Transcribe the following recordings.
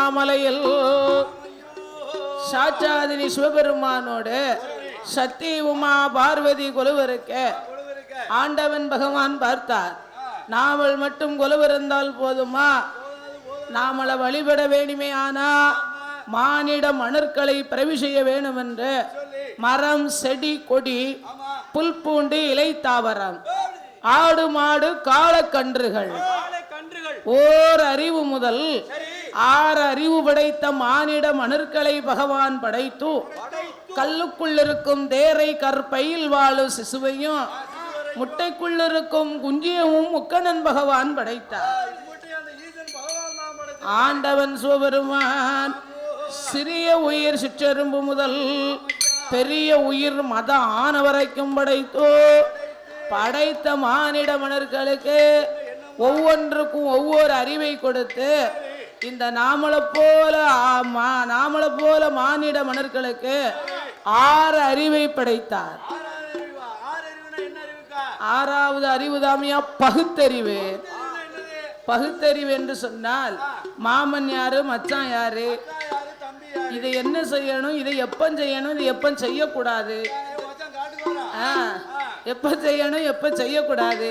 மாமலையில் சாட்சாதினி சிவபெருமானோடு சக்தி உமா பார்வதி கொலுவருக்க ஆண்டவன் பகவான் பார்த்தார். நாமல் மட்டும் கொலுவிருந்தால் போதுமா? நாமளை வழிபட வேணுமே ஆனா மானிட மணற்களை பிறவி செய்ய வேணும் என்று மரம் செடி கொடி புல் பூண்டு இலை தாவரம் ஆடு மாடு காளக்கன்றுகள். ஓர் அறிவு முதல் ஆறு அறிவு படைத்த மானிட அணுக்களை பகவான் படைத்து கல்லுக்குள்ளிருக்கும் தேரை கற்பையில் வாழும் சிசுவையும் முட்டைக்குள்ளிருக்கும் குஞ்சியமும் முக்கணன் பகவான் படைத்தார். ஆண்டவன் சிவபெருமான் சிறிய உயிர் சிற்றெரும்பு முதல் பெரிய உயிர் மத ஆன வரைக்கும் படைத்தோ படைத்த மானிட மணர்களுக்கு ஒவ்வொன்றுக்கும் ஒவ்வொரு அறிவை கொடுத்து இந்த நாமளை போல மா- நாமளை போல மானிட மன்னர்களுக்கு ஆறு அறிவை படைத்தார். ஆறாவது அறிவு தாமியா பகுத்தறிவு. பகுத்தறிவு என்று சொன்னால் மாமன் யாரு மச்சான் யாரு இதை என்ன செய்யணும் இதை எப்ப செய்யணும் இதை எப்ப செய்யக்கூடாது? ஆ, எப்ப செய்யணும் எப்ப செய்யக்கூடாது?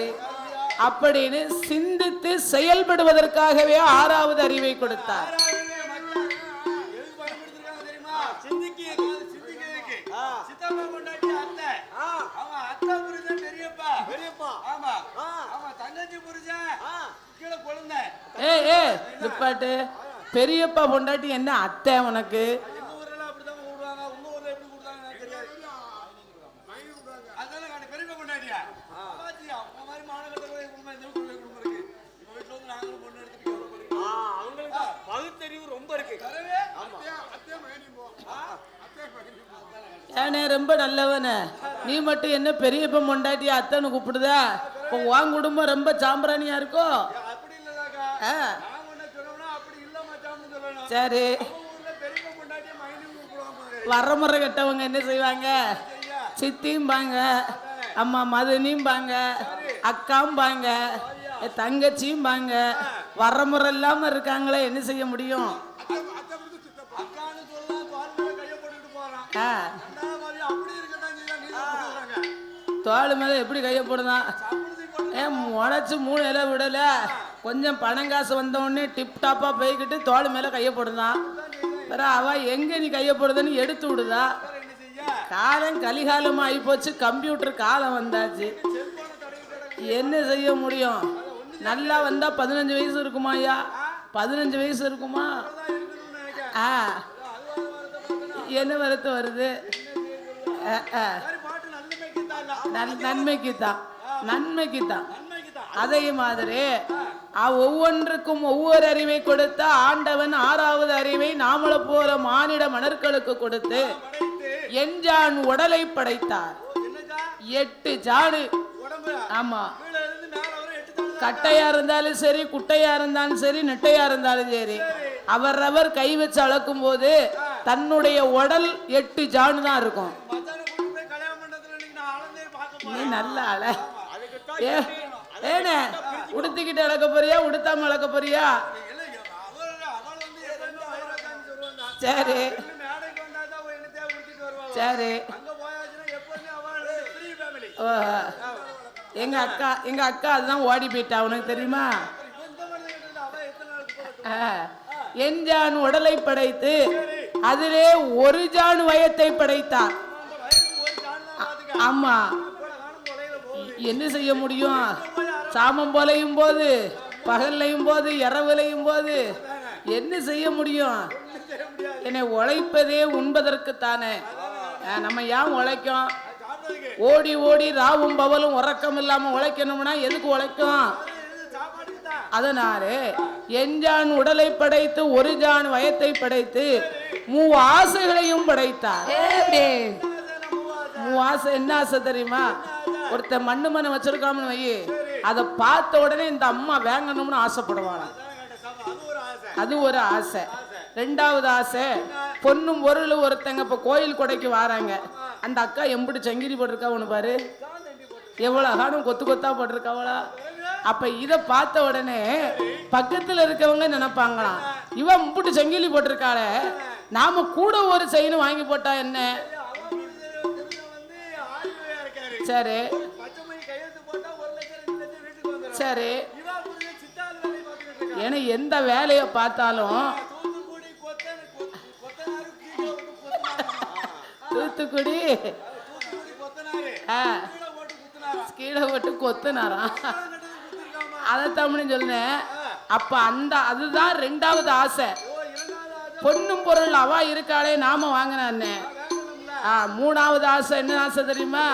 அப்படின்னு சிந்தித்து செயல்படுவதற்காகவே ஆறாவது அறிவை கொடுத்தார். பெரியப்பா பொண்டாட்டி என்ன அத்தை உனக்கு? நல்லவன நீ மட்டும் என்ன பெரியப்பா பொண்டாட்டி அத்தைன்னு கூப்பிடுதா? இப்போ உன் குடும்பம் ரொம்ப சாம்பிராணியா இருக்கோ? சரி. கூப்பிடுவாங்க வரமுறை கெட்டவங்க என்ன செய்வாங்க? சித்திம்பாங்க அம்மா மதுனிம்பாங்க அக்காம்பாங்க தங்கச்சிம்பாங்க வரமுறை இல்லாம இருக்காங்களே என்ன செய்ய முடியும்? ஆ, தோல் மேலே மேல எப்படி கையை போடுதான் ஏன் முளைச்சு மூணு இலை விடல. கொஞ்சம் பணம் காசு வந்தவொடனே டிப்டாப்பாக போய்கிட்டு தோல் மேல கைய போடுதான் வேற அவ எங்க நீ கைய போடுதுன்னு எடுத்து விடுதா. காலம் கலிகாலம் ஆகி போச்சு கம்ப்யூட்டர் காலம் வந்தாச்சு. என்ன செய்ய முடியும்? நல்லா வந்தா பதினஞ்சு வயசு இருக்குமா ஐயா? பதினஞ்சு வயசு இருக்குமா? ஆ. என்ன வருத்தம் வருது? ஆ ஆ. நன்மைக்கு தான் நன்மைக்கு தான் அதே மாதிரி ஒவ்வொன்றுக்கும் ஒவ்வொரு அறிவை கொடுத்த ஆண்டவன் ஆறாவது அறிவை நாமள போல மானிட மணர்களுக்கு கொடுத்து எஞ்சான் உடலை படைத்தார். எட்டு ஜாடு. ஆமா. கட்டையா இருந்தாலும் சரி குட்டையா இருந்தாலும் சரி நெட்டையா இருந்தாலும் சரி அவரவர் கை வச்சு அளக்கும் போது தன்னுடைய உடல் எட்டு ஜானு தான் இருக்கும். நல்ல ஆள. ஏனே உடுத்திக்கிட்டு அளக்க போறியா உடுத்தாம அளக்க போறியா? சரி. சரி. எங்க அக்கா எங்க அக்கா அதுதான் ஓடி போயிட்டா உனக்கு தெரியுமா? ஆ, எஞ்சான் உடலை படைத்து அதிலே ஒரு ஜான் வயத்தை படைத்தார் ஜான் ஆமா. என்ன செய்ய முடியும்? சாமம் போலையும் போது பகல்லையும் போது இரவுலையும் போது என்ன செய்ய முடியும்? என்னை உழைப்பதே உண்பதற்குத்தானே. நம்ம ஏன் உழைக்கும்? ஓடி ஓடி ராவும் பவலும் உறக்கம் இல்லாம உழைக்கணும்னா எதுக்கு உழைக்கும்? அதனால எஞ்சான் உடலை படைத்து ஒரு ஜான் வயத்தை படைத்து மூ ஆசைகளையும் படைத்தார். மூ ஆசை என்ன ஆசை தெரியுமா? ஒருத்தன் மண்ணு மண்ணை வச்சிருக்காமனு வை. அதை பார்த்த உடனே இந்த அம்மா வேங்கணும்னு ஆசைப்படுவாங்க அது ஒரு ஆசை. ரெண்டாவது ஆசை பொண்ணும் பொருள் ஒருத்தங்க இப்போ கோயில் கொடைக்கு வராங்க. அந்த அக்கா எம்பிடி சங்கிரி போட்டிருக்கா ஒன்று பாரு. எவ்வளோ அகானும் கொத்து கொத்தா போட்டிருக்காவளா? அப்போ இதை பார்த்த உடனே பக்கத்தில் இருக்கவங்க நினைப்பாங்களாம். இவன் முப்புட்டு சங்கிலி போட்டிருக்காளே நாம கூட ஒரு செயின் வாங்கி போட்டா என்ன? சரி. சரி. ஏன்னா எந்த வேலையை பார்த்தாலும் தூத்துக்குடி. கீழே போட்டு கொத்துனாரா அதை தமிழ்னு சொன்னேன் அப்ப அந்த அதுதான் ரெண்டாவது ஆசை. பொண்ணும் பொருள் அவா இருக்காளே நாம வாங்கினான்னு. மூணாவது ஆசை என்ன ஆசை தெரியுமா?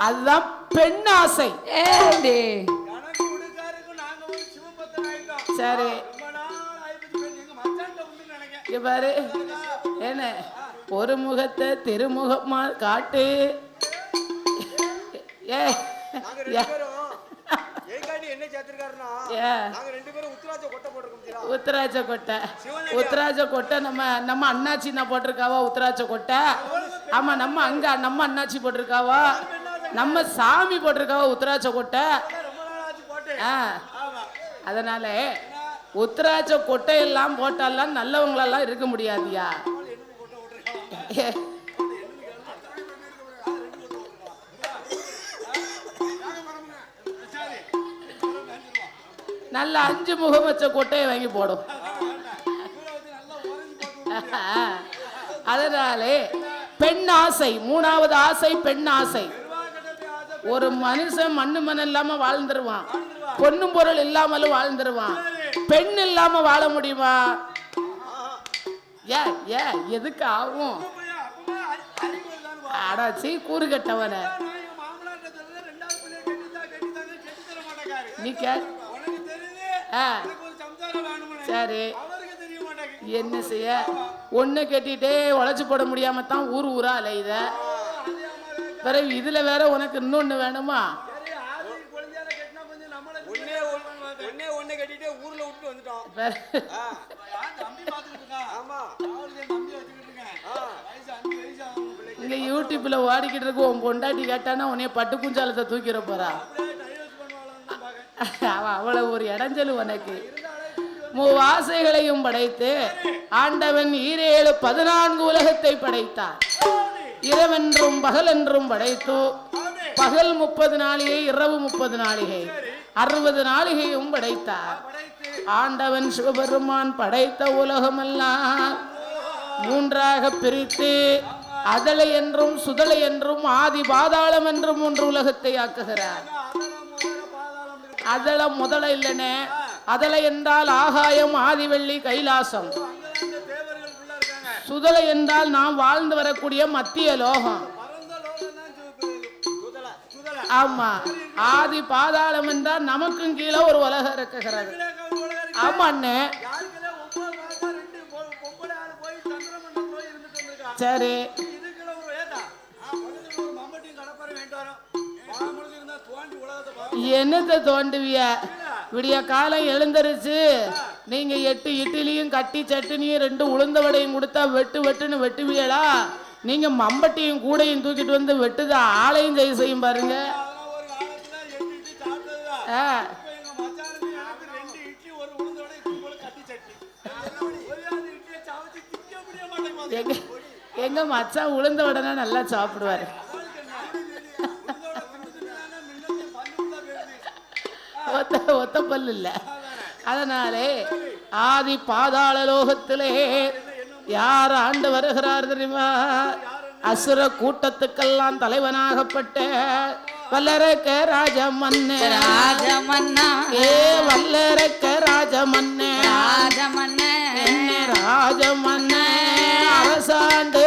அதுதான் பெண் ஆசை சரி. பாரு. என்ன? ஒரு முகத்தை திருமுகமா காட்டு. ஏ. நாங்க ஏ, ரெண்டு பேரும் ஏங்காண்டி என்ன சேர்த்திருக்காருன்னா ஏ. நாங்க ரெண்டு பேரும் உத்தராட்ச கொட்டை? உத்தராட்ச கொட்டை. நம்ம நம்ம அண்ணாச்சி நான் போட்டிருக்காவா உத்தராட்ச கொட்டை? ஆமா நம்ம அங்க நம்ம அண்ணாச்சி போட்டிருக்காவா? நம்ம சாமி போட்டிருக்காவா உத்தராட்ச கொட்டை. ஆ. அதனால உத்தராட்ச கொட்டையெல்லாம் போட்டாலாம் நல்லவங்களெல்லாம் இருக்க முடியாதியா. நல்ல அஞ்சு முகம் வச்ச கொட்டையை வாங்கி போடும். அதனாலே பெண் ஆசை மூணாவது ஆசை பெண் ஆசை. ஒரு மனுஷன் மண்ணு மண் இல்லாம வாழ்ந்துருவான். பொண்ணும் பொருள் இல்லாமலும் வாழ்ந்துருவான். பெண் இல்லாம வாழ முடியுமா? ஏ ஏ எதுக்கு ஆகும்? அடாச்சி கூறு கட்டவன. நீ கே சரி. என்ன செய்ய? ஒன்று கட்டிட்டே உழைச்சி போட முடியாம தான் ஊர் ஊரா அலையுத. பிறகு இதுல வேற உனக்கு இன்னொன்னு வேணுமா. இங்க யூடியூப்ல ஓடிக்கிட்டு இருக்கு உன் பொண்டாட்டி கேட்டானா உன்னைய பட்டு குஞ்சாலத்தை தூக்கிற போறா. அவ்வளவு ஒரு இடைஞ்சல் உனக்கு. மூவாசைகளையும் படைத்து ஆண்டவன் ஈரேழு பதினான்கு உலகத்தை படைத்தார். இரவென்றும் பகலென்றும் படைத்து. பகல் முப்பது நாளிகை இரவு முப்பது நாளிகை. அறுபது நாளிகையும் படைத்தார். ஆண்டவன் சிவபெருமான் படைத்த உலகமெல்லாம் மூன்றாக பிரித்து அதலை என்றும் சுதலை என்றும் ஆதி பாதாளம் என்றும் மூன்று உலகத்தை ஆக்குகிறார். அதல முதல இல்லனே அதலை என்றால் ஆகாயம் ஆதிவெள்ளி கைலாசம். சுதலை என்றால் நாம் வாழ்ந்து வரக்கூடிய மத்திய லோகம். ஆமா. ஆதி பாதாளம் என்றால் நமக்கும் கீழே ஒரு உலகம் இருக்குகிறது ஆமாண்ணே. சரி. என்னத்தை தோண்டுவிய? விடிய காலம் எழுந்துருச்சு. நீங்க எட்டு இட்லியும் கட்டி சட்னியும் ரெண்டு உளுந்த வடையும் கொடுத்தா வெட்டு வெட்டுன்னு வெட்டுவீங்களா? நீங்க மம்பட்டியும் கூடையும் தூக்கிட்டு வந்து வெட்டுத? ஆலையும் ஜெய் செய்யும் பாருங்க. எங்க மச்சா உளுந்த உடனே நல்லா சாப்பிடுவாரு. ஒத்த ஒத்த பல்லு இல்லை. அதனாலே ஆதி பாதாள லோகத்திலே யார் ஆண்டு வருகிறார் தெரியுமா? அசுர கூட்டத்துக்கெல்லாம் தலைவனாகப்பட்ட வல்லரக்க ராஜமன்னே. ராஜமன்னா. ஏ வல்லரக்க ராஜமன்னே. ராஜமன்னே. என்ன ராஜமன்னே? அரசாண்டு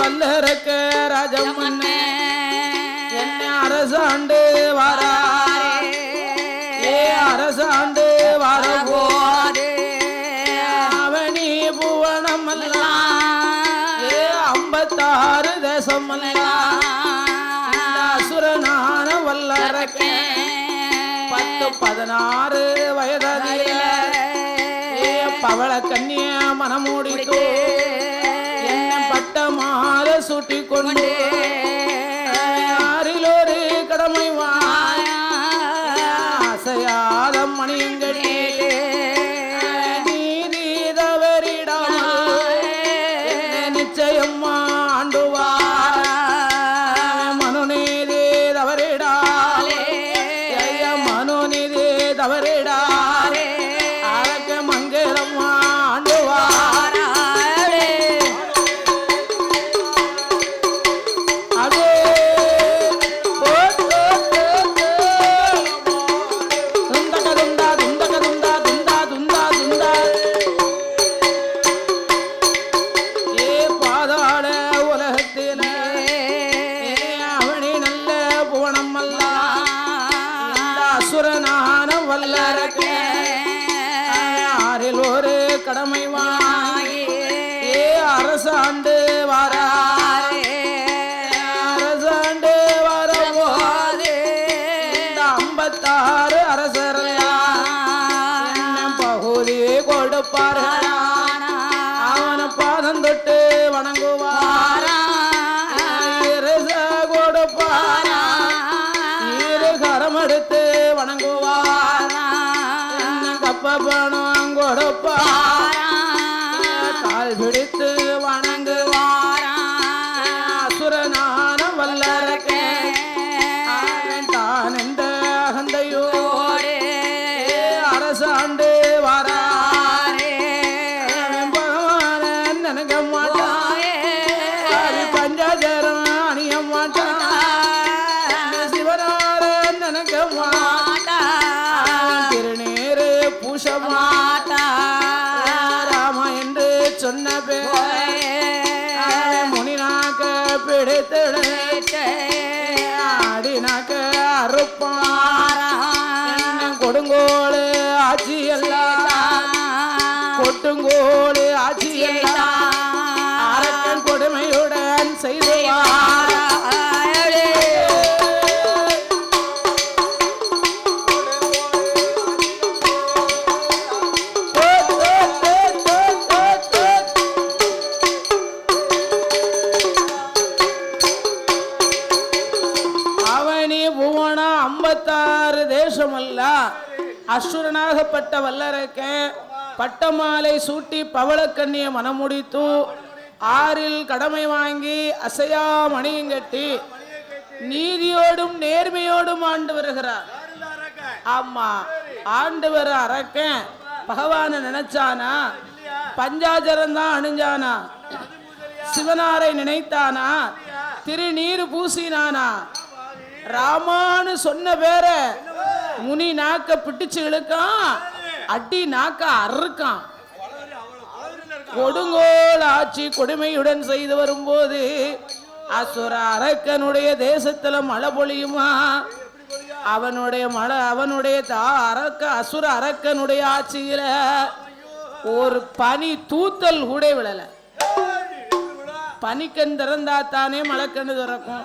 வல்லரக்க ராஜமன்னே என்ன அரசாண்டு வாரா. ஏ அரசாண்டு வரவோ அவனி புவனம் ஏ ஐம்பத்தாறு தேசம் அசுரனான வல்லரக்க பத்து பதினாறு வயதில பவள கன்னிய மனமூடித்து கொண்டு பட்ட வல்லரக்கன் பட்டமாலை சூட்டி பவளக்கண்ணிய மனமுடித்து ஆறில் கடமை வாங்கி அசையா மணியும் கட்டி நீதியோடும் நேர்மையோடும் ஆண்டு வருகிறார். ஆமா ஆண்டு வர அரக்கன் பகவான நினைச்சானா? பஞ்சாஜரம் தான் அணிஞ்சானா? சிவனாரை நினைத்தானா? திருநீர் பூசினானா? ராமான்னு சொன்ன பேர முனி நாக்க பிடிச்சு இழுக்கான். அடி நாக்க அறுக்கான். கொடுங்கோல் ஆட்சி கொடுமையுடன் செய்து வரும்போது அசுர அரக்கனுடைய தேசத்துல மழை பொழியுமா? அவனுடைய மழை அவனுடைய தா அரக்க அசுர அரக்கனுடைய ஆட்சியில ஒரு பனி தூத்தல் கூட விழல. பனிக்கண் திறந்தா தானே மழைக்கண்ணு திறக்கும்.